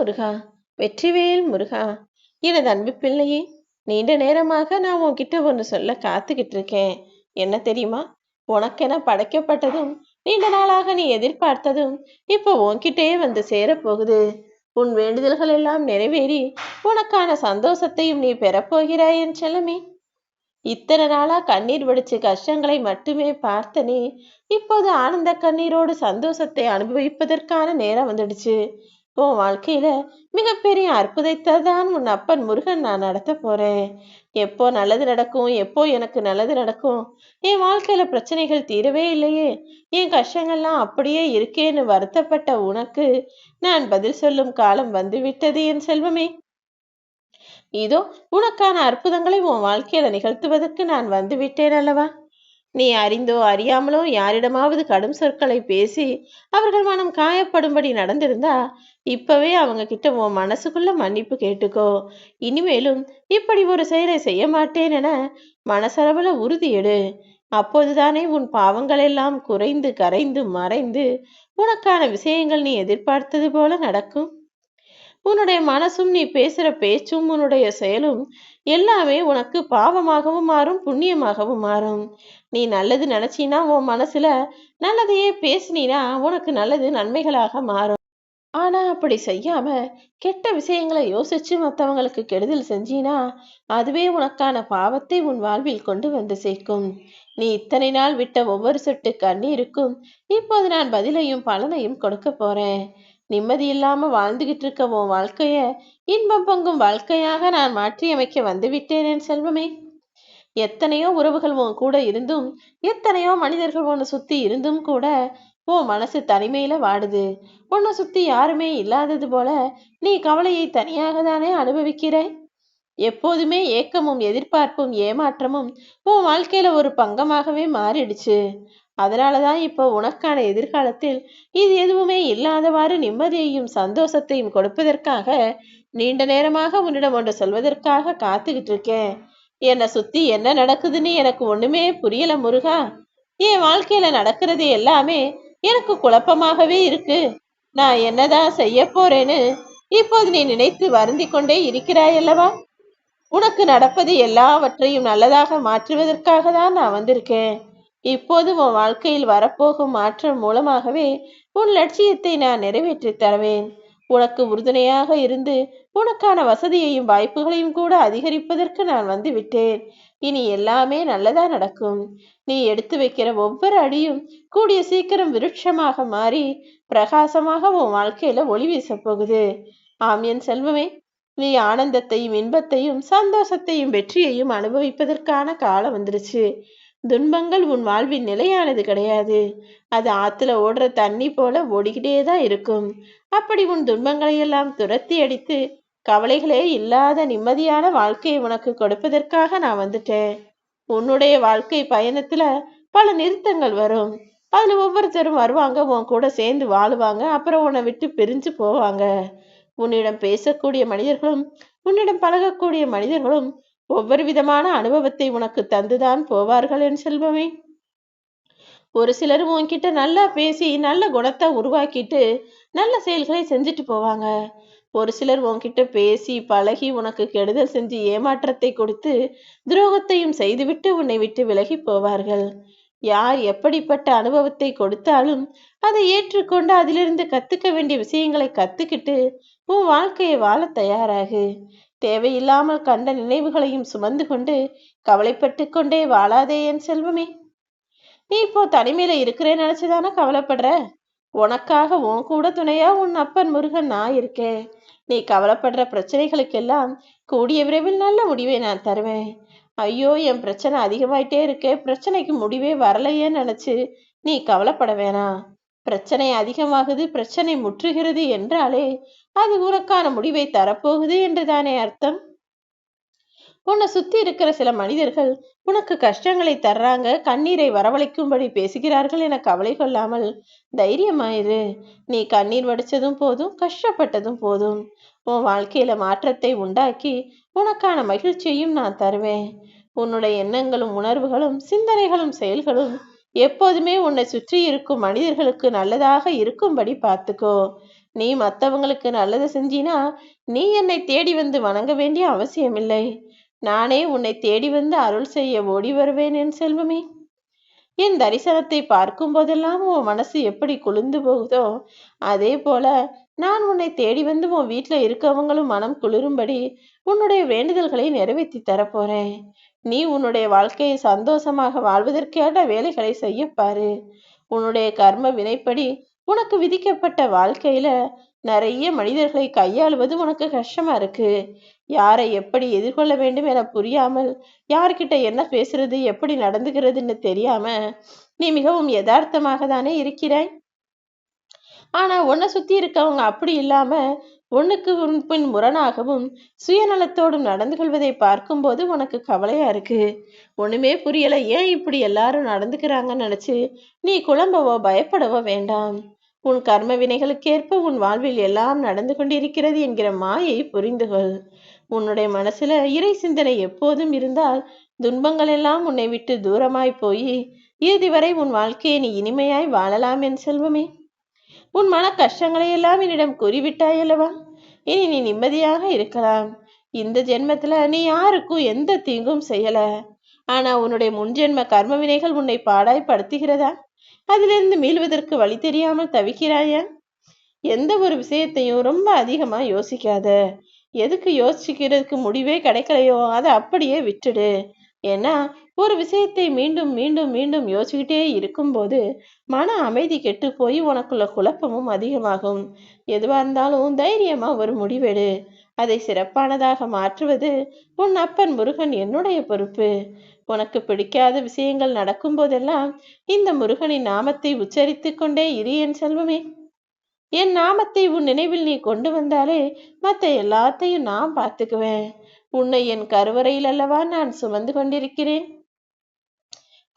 முருகா வெற்றிவேல் முருகா எனது அன்பு பிள்ளையே நீண்ட நேரமாக நான் உன்கிட்ட ஒன்று சொல்ல காத்துக்கிட்டு இருக்கேன். என்ன தெரியுமா? உனக்கென படைக்கப்பட்டதும் நீண்ட நாளாக நீ எதிர்பார்த்ததும் இப்போ உன்கிட்டே வந்து சேரப்போகுது. உன் வேண்டுதல்கள் எல்லாம் நிறைவேறி உனக்கான சந்தோஷத்தையும் நீ பெறப்போகிறாய் என் செல்லமே. இத்தனை நாளா கண்ணீர் வடிச்சு கஷ்டங்களை மட்டுமே பார்த்தனே இப்போது ஆனந்த கண்ணீரோடு சந்தோஷத்தை அனுபவிப்பதற்கான நேரம் வந்துடுச்சு. உன் வாழ்க்கையில மிகப்பெரிய அற்புதத்தை தான் உன் அப்பன் முருகன் நான் நடத்த போறேன். எப்போ நல்லது நடக்கும் எப்போ எனக்கு நல்லது நடக்கும்? என் வாழ்க்கையில பிரச்சனைகள் தீரவே இல்லையே. என் கஷ்டங்கள்லாம் அப்படியே இருக்கேன்னு வருத்தப்பட்ட உனக்கு நான் பதில் சொல்லும் காலம் வந்துவிட்டது என் செல்வமே. இதோ உனக்கான அற்புதங்களை உன் வாழ்க்கையில நிகழ்த்துவதற்கு நான் வந்து விட்டேன் அல்லவா? நீ அறிந்தோ அறியாமலோ யாரிடமாவது கடும் சொற்களை பேசி அவர்கள் மனம் காயப்படும்படி நடந்திருந்தா இப்பவே அவங்க கிட்ட உன் மனசுக்குள்ள மன்னிப்பு கேட்டுக்கோ. இனிமேலும் இப்படி ஒரு செயலை செய்ய மாட்டேன் என மனசளவுல உறுதியெடு அப்போதுதானே உன் பாவங்கள் எல்லாம் குறைந்து கரைந்து மறைந்து உனக்கான விஷயங்கள் நீ எதிர்பார்த்தது போல நடக்கும். உன்னுடைய மனசும் நீ பேசுற பேச்சும் உன்னுடைய செயலும் எல்லாமே உனக்கு பாவமாகவும் மாறும் புண்ணியமாகவும் மாறும். நீ நல்லது நினச்சினா உன் மனசுல நல்லதையே பேசினா உனக்கு நல்லது நன்மைகளாக மாறும். ஆனா அப்படி செய்யாம கெட்ட விஷயங்களை யோசிச்சு மற்றவங்களுக்கு கெடுதல் செஞ்சினா அதுவே உனக்கான பாவத்தை உன் வாழ்வில் கொண்டு வந்து சேர்க்கும். நீ இத்தனை நாள் விட்ட ஒவ்வொரு சொட்டு கண்ணீருக்கும் இப்போது நான் பதிலையும் பலனையும் கொடுக்க போறேன். நிம்மதி இல்லாம வாழ்ந்துகிட்டு இருக்க உன் வாழ்க்கைய இன்பம் பொங்கும் வாழ்க்கையாக நான் மாற்றி அமைக்க வந்து விட்டேன் என் செல்வமே. எத்தனையோ உறவுகள் உன் கூட இருந்தும் எத்தனையோ மனிதர்கள் உன்னை சுத்தி இருந்தும் கூட உன் மனசு தனிமையில வாடுது. உன்னை சுத்தி யாருமே இல்லாதது போல நீ கவலையை தனியாக தானே அனுபவிக்கிறாய் எப்போதுமே ஏக்கமும் எதிர்பார்ப்பும் ஏமாற்றமும் உன் வாழ்க்கையில ஒரு பங்கமாகவே மாறிடுச்சு. அதனாலதான் இப்போ உனக்கான எதிர்காலத்தில் இது எதுவுமே இல்லாதவாறு நிம்மதியையும் சந்தோஷத்தையும் கொடுப்பதற்காக நீண்ட நேரமாக உன்னிடம் ஒன்று சொல்வதற்காக காத்துக்கிட்டு இருக்கேன். என்னை சுத்தி என்ன நடக்குதுன்னு எனக்கு ஒண்ணுமே புரியல முருகா. என் வாழ்க்கையில நடக்கிறது எல்லாமே எனக்கு குழப்பமாகவே இருக்கு. நான் என்னதான் செய்ய போறேன்னு இப்போது நீ நினைத்து வருந்தி கொண்டே இருக்கிறாய் அல்லவா? உனக்கு நடப்பது எல்லாவற்றையும் நல்லதாக மாற்றுவதற்காக தான் நான் வந்திருக்கேன். இப்போது உன் வாழ்க்கையில் வரப்போகும் மாற்றம் மூலமாகவே உன் லட்சியத்தை நான் நிறைவேற்றித் தருவேன். உனக்கு உறுதுணையாக இருந்து உனக்கான வசதியையும் வாய்ப்புகளையும் கூட அதிகரிப்பதற்கு நான் வந்து விட்டேன் இனி எல்லாமே நல்லதா நடக்கும். நீ எடுத்து வைக்கிற ஒவ்வொரு அடியும் கூடிய சீக்கிரம் விருட்சமாக மாறி பிரகாசமாக உன் வாழ்க்கையில ஒளி வீசப் போகுது. ஆம் என் செல்வமே நீ ஆனந்தத்தையும் இன்பத்தையும் சந்தோஷத்தையும் வெற்றியையும் அனுபவிப்பதற்கான காலம் வந்துருச்சு. துன்பங்கள் உன் வாழ்வின் நிலையானது கிடையாது. அது ஆத்துல ஓடுற தண்ணி போல ஓடிக்கிட்டே தான் இருக்கும். அப்படி உன் துன்பங்களை எல்லாம் துரத்தி அடித்து கவலைகளே இல்லாத நிம்மதியான வாழ்க்கையை உனக்கு கொடுப்பதற்காக நான் வந்துட்டேன். உன்னுடைய வாழ்க்கை பயணத்துல பல நிறுத்தங்கள் வரும். அதுல ஒவ்வொருத்தரும் வருவாங்க உன் கூட சேர்ந்து வாழுவாங்க அப்புறம் உன்னை விட்டு பிரிஞ்சு போவாங்க. உன்னிடம் பேசக்கூடிய மனிதர்களும் உன்னிடம் பழகக்கூடிய மனிதர்களும் ஒவ்வொரு விதமான அனுபவத்தை உனக்கு தந்துதான் போவார்கள் என் செல்வமே. ஒரு சிலர் உன்கிட்ட நல்லா பேசி நல்ல குணத்தை உருவாக்கிட்டு நல்ல செயல்களை செஞ்சுட்டு போவாங்க. ஒரு சிலர் உன்கிட்ட பேசி பழகி உனக்கு கெடுதல் செஞ்சு ஏமாற்றத்தை கொடுத்து துரோகத்தையும் செய்துவிட்டு உன்னை விட்டு விலகி போவார்கள். யார் எப்படிப்பட்ட அனுபவத்தை கொடுத்தாலும் அதை ஏற்றுக்கொண்டு அதிலிருந்து கத்துக்க வேண்டிய விஷயங்களை கத்துக்கிட்டு உன் வாழ்க்கையை வாழ தயாராகு. தேவையில்லாமல் கண்ட நினைவுகளையும் சுமந்து கொண்டு கவலைப்பட்டு கொண்டே வாழாதே என் செல்வமே. நீ இப்போ தனிமையில இருக்கிறேன்னு நினைச்சுதானே கவலைப்படுற? உனக்காக உன் கூட துணையா உன் அப்பன் முருகன் நான் இருக்கேன். நீ கவலைப்படுற பிரச்சனைகளுக்கெல்லாம் கூடிய விரைவில் நல்ல முடிவை நான் தருவேன். ஐயோ என் பிரச்சனை அதிகமாயிட்டே இருக்கே. பிரச்சனைக்கு முடிவே வரலையேன்னு நினைச்சு நீ கவலைப்பட வேணாம். பிரச்சனை அதிகமாகுது பிரச்சனை முற்றுகிறது என்றாலே அது உனக்கான முடிவை தரப்போகுது என்றுதானே அர்த்தம்? உன்னை சுத்தி இருக்கிற சில மனிதர்கள் உனக்கு கஷ்டங்களை தர்றாங்க கண்ணீரை வரவழைக்கும்படி பேசுகிறார்கள் என கவலை கொள்ளாமல் தைரியமாயிரு. நீ கண்ணீர் வடிச்சதும் போதும் கஷ்டப்பட்டதும் போதும். உன் வாழ்க்கையில மாற்றத்தை உண்டாக்கி உனக்கான மகிழ்ச்சியையும் நான் தருவேன். உன்னுடைய எண்ணங்களும் உணர்வுகளும் சிந்தனைகளும் செயல்களும் எப்போதுமே உன்னை சுற்றி இருக்கும் மனிதர்களுக்கு நல்லதாக இருக்கும்படி பார்த்துக்கோ. நீ மற்றவங்களுக்கு நல்லது செஞ்சினா நீ என்னை தேடி வந்து வணங்க வேண்டிய அவசியமில்லை. நானே உன்னை தேடி வந்து அருள் செய்ய ஓடி வருவேன் என் செல்வமே. என் தரிசனத்தை பார்க்கும் போதெல்லாம் உன் மனசு எப்படி குளிர்ந்து போகுதோ அதே போல நான் உன்னை தேடி வந்து உன் வீட்டில் இருக்கவங்களும் மனம் குளிரும்படி உன்னுடைய வேண்டுதல்களை நிறைவேற்றி தரப்போறேன். நீ உன்னுடைய வாழ்க்கையை சந்தோஷமாக வாழ்வதற்கேற்ற வேலைகளை செய்யப்பாரு உன்னுடைய கர்ம வினைப்படி உனக்கு விதிக்கப்பட்ட வாழ்க்கையில நிறைய மனிதர்களை கையாளுவது உனக்கு கஷ்டமா இருக்கு. யாரை எப்படி எதிர்கொள்ள வேண்டும் என புரியாமல் யார்கிட்ட என்ன பேசுறது எப்படி நடந்துகிறதுன்னு தெரியாம நீ மிகவும் யதார்த்தமாக தானே இருக்கிறாய்? ஆனா உன்னை சுத்தி இருக்கவங்க அப்படி இல்லாம ஒண்ணுக்கு பின் முரணாகவும் சுயநலத்தோடும் நடந்து கொள்வதை பார்க்கும்போது உனக்கு கவலையா இருக்கு. ஒண்ணுமே புரியல. ஏன் இப்படி எல்லாரும் நடந்துக்கிறாங்கன்னு நினைச்சு நீ குழம்பவோ பயப்படவோ வேண்டாம். உன் கர்ம வினைகளுக்கேற்ப உன் வாழ்வில் எல்லாம் நடந்து கொண்டிருக்கிறது என்கிற மாயை புரிந்து கொள் உன்னுடைய மனசுல இறை சிந்தனை எப்போதும் இருந்தால் துன்பங்கள் எல்லாம் உன்னை விட்டு தூரமாய் போய் இறுதி வரை உன் வாழ்க்கையை நீ இனிமையாய் வாழலாம் என் செல்வமே. உன் மன கஷ்டங்களை எல்லாம் என்னிடம் கூறிவிட்டாய் அல்லவா இனி நீ நிம்மதியாக இருக்கலாம். இந்த ஜென்மத்துல நீ யாருக்கும் எந்த தீங்கும் செய்யல. ஆனா உன்னுடைய முன்ஜென்ம கர்ம வினைகள் உன்னை பாடாய்படுத்துகிறதா அதிலிருந்து மீள்வதற்கு வழி தெரியாமல் தவிக்கிறாயா? எந்த ஒரு விஷயத்தையும் ரொம்ப அதிகமா யோசிக்காத. எதுக்கு யோசிக்கிறதுக்கு முடிவே கிடைக்கலையோ அதை அப்படியே விட்டுடு. ஏன்னா ஒரு விஷயத்தை மீண்டும் மீண்டும் மீண்டும் யோசிச்சுக்கிட்டே இருக்கும்போது மன அமைதி கெட்டு போய் உனக்குள்ள குழப்பமும் அதிகமாகும். எதுவா இருந்தாலும் தைரியமா ஒரு முடிவெடு. அதை சிறப்பானதாக மாற்றுவது உன் அப்பன் முருகன் என்னுடைய பொறுப்பு. உனக்கு பிடிக்காத விஷயங்கள் நடக்கும் போதெல்லாம் இந்த முருகனின் நாமத்தை உச்சரித்து கொண்டே இரு என் செல்வமே. என் நாமத்தை உன் நினைவில் நீ கொண்டு வந்தாலே மற்ற எல்லாத்தையும் நான் பார்த்துக்குவேன். உன்னை என் கருவறையில் அல்லவா நான் சுமந்து கொண்டிருக்கிறேன்?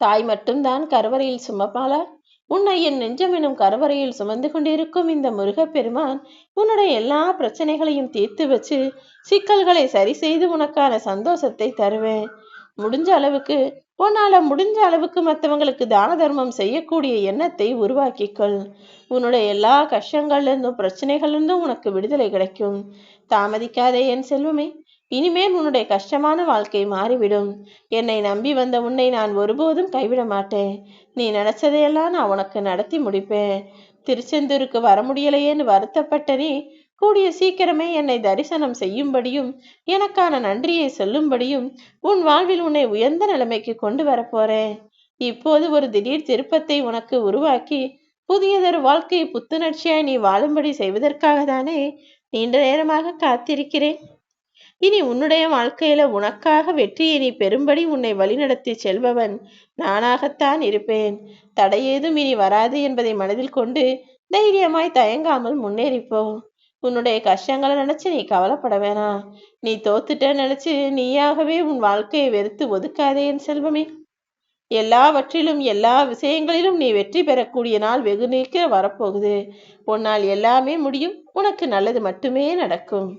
தாய் மட்டும்தான் கருவறையில் சுமப்பாளா? உன்னை என் நெஞ்சம் எனும் கருவறையில் சுமந்து கொண்டிருக்கும் இந்த முருகப்பெருமான் உன்னுடைய எல்லா பிரச்சனைகளையும் தீர்த்து வச்சு சிக்கல்களை சரி செய்து உனக்கான சந்தோஷத்தை தருவேன். முடிஞ்ச அளவுக்கு உன்னால முடிஞ்ச அளவுக்கு மற்றவங்களுக்கு தான தர்மம் செய்யக்கூடிய எண்ணத்தை உருவாக்கிக்கொள். உன்னுடைய எல்லா கஷ்டங்கள்ல இருந்தும் பிரச்சனைகள் இருந்தும் உனக்கு விடுதலை கிடைக்கும். தாமதிக்காதே என் செல்வமே இனிமேல் உன்னுடைய கஷ்டமான வாழ்க்கை மாறிவிடும். என்னை நம்பி வந்த உன்னை நான் ஒருபோதும் கைவிட மாட்டேன். நீ நினைச்சதையெல்லாம் நான் உனக்கு நடத்தி முடிப்பேன். திருச்செந்தூருக்கு வர முடியலையேன்னு வருத்தப்பட்ட நீ கூடிய சீக்கிரமே என்னை தரிசனம் செய்யும்படியும் எனக்கான நன்றியை சொல்லும்படியும் உன் வாழ்வில் உன்னை உயர்ந்த நிலைமைக்கு கொண்டு வரப்போறேன் இப்போது ஒரு திடீர் திருப்பத்தை உனக்கு உருவாக்கி புதியதொரு வாழ்க்கையை புத்துணர்ச்சியாய் நீ வாழும்படி செய்வதற்காக தானே நீண்ட நேரமாக காத்திருக்கிறேன். இனி உன்னுடைய வாழ்க்கையில உனக்காக வெற்றியை நீ பெரும்படி உன்னை வழிநடத்தி செல்பவன் நானாகத்தான் இருப்பேன். தடையேதும் இனி வராது என்பதை மனதில் கொண்டு தைரியமாய் தயங்காமல் முன்னேறிப்போ உன்னுடைய கஷ்டங்களை நினைச்சு நீ கவலைப்பட வேணாம். நீ தோத்துட்ட நினைச்சு நீயாகவே உன் வாழ்க்கையை வெறுத்து ஒதுக்காதே என் செல்வமே. எல்லாவற்றிலும் எல்லா விஷயங்களிலும் நீ வெற்றி பெறக்கூடிய நாள் வெகு நீக்க வரப்போகுது. உன்னால் எல்லாமே முடியும். உனக்கு நல்லது மட்டுமே நடக்கும்.